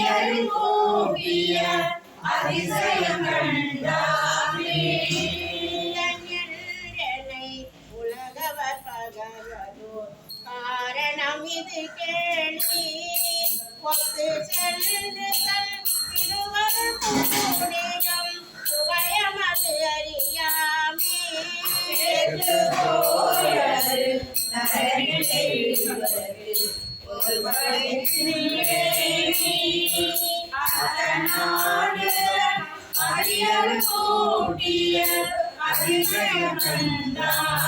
அரியல் கூட்டிய அதிசயம் கண்டாமே உலகவர் பகவதோ காரணம் இது கேள்வி. ஒத்து செல்லுதல் திருவர் கூடிடம் சுவயமது அறியாமே. நகரில் அடியல் கூட்டிய அதிசயம் கண்டார்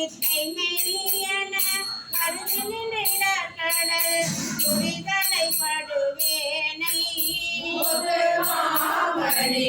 வித்தை மெலியன அருது நின்றார் கடல் புரிதலை படுவேனை. ஒரு மாமணி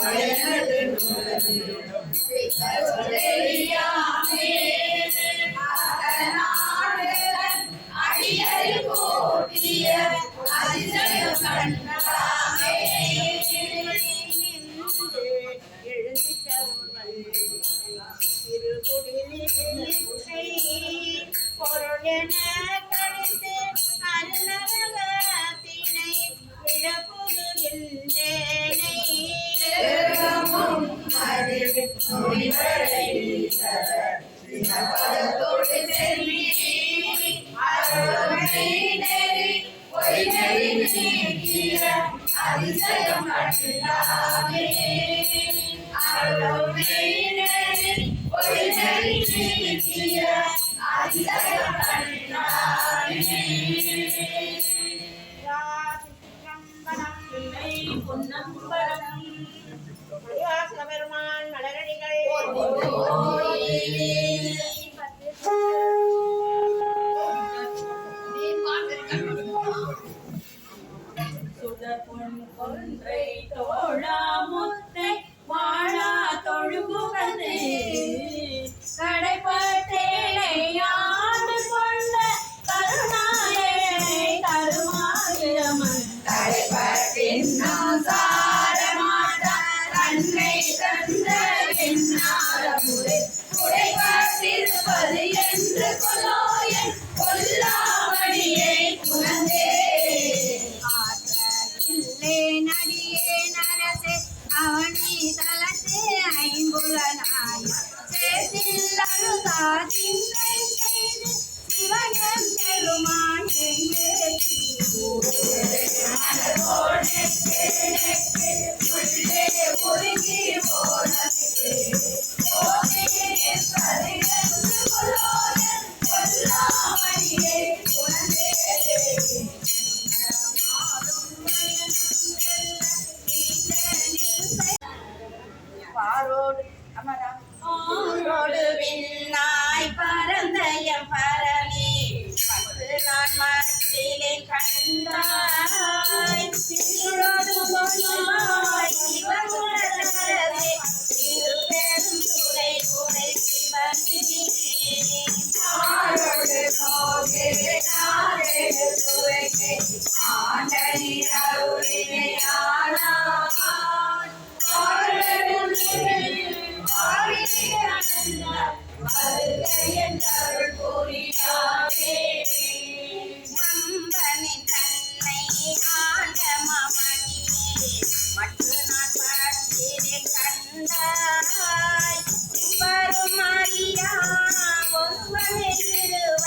பயனது நீக்கிய அதிசயம் கட்டினாமே பெருமான் மலரடிகள் Hey.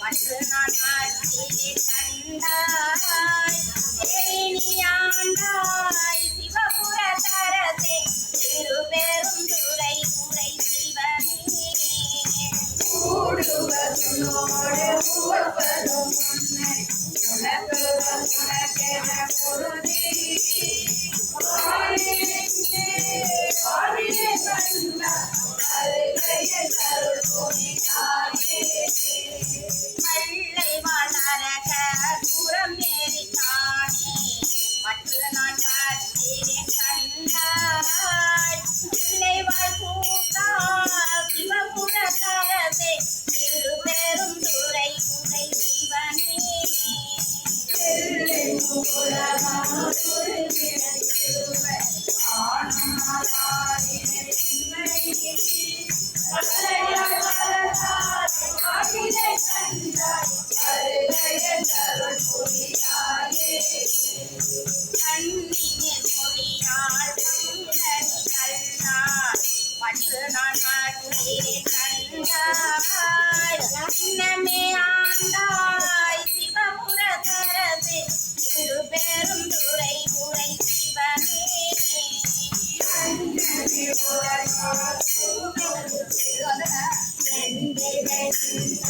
வந்து நான் ஆட்சியை தந்தாய் தெரியாண்டாய் பொருள் I'm not going. I'm not going.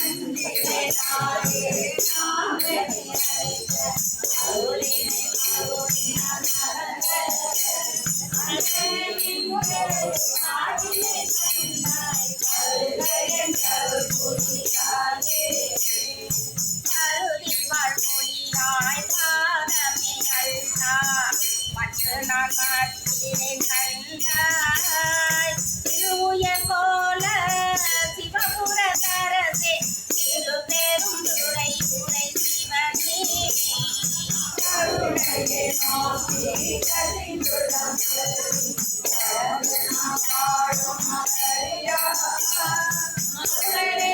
I'm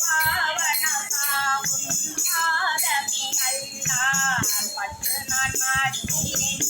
பாவனாவும் Badami அல்லா பட்டு நான் மாட்டினேன்.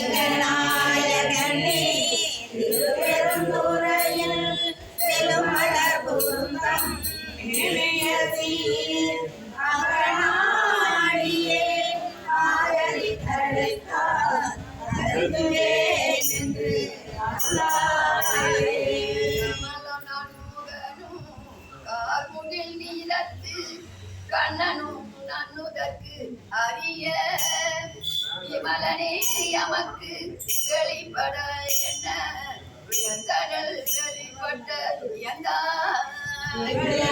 எங்கள் நாயகனே 来快点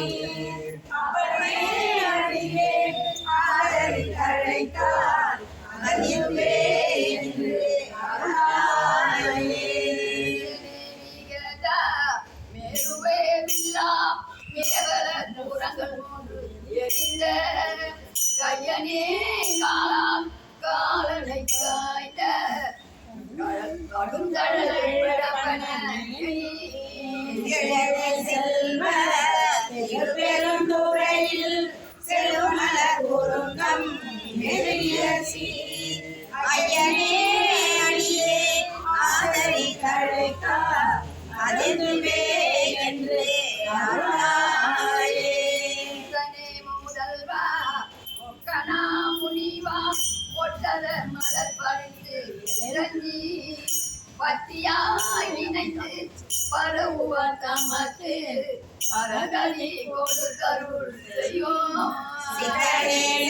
Amen. ಪರಳುವ ತಮತೆ ಪರಗಲಿ ಕೊಡುತ್ತರುಳೆಯೋ ಸಿಗರೇಣ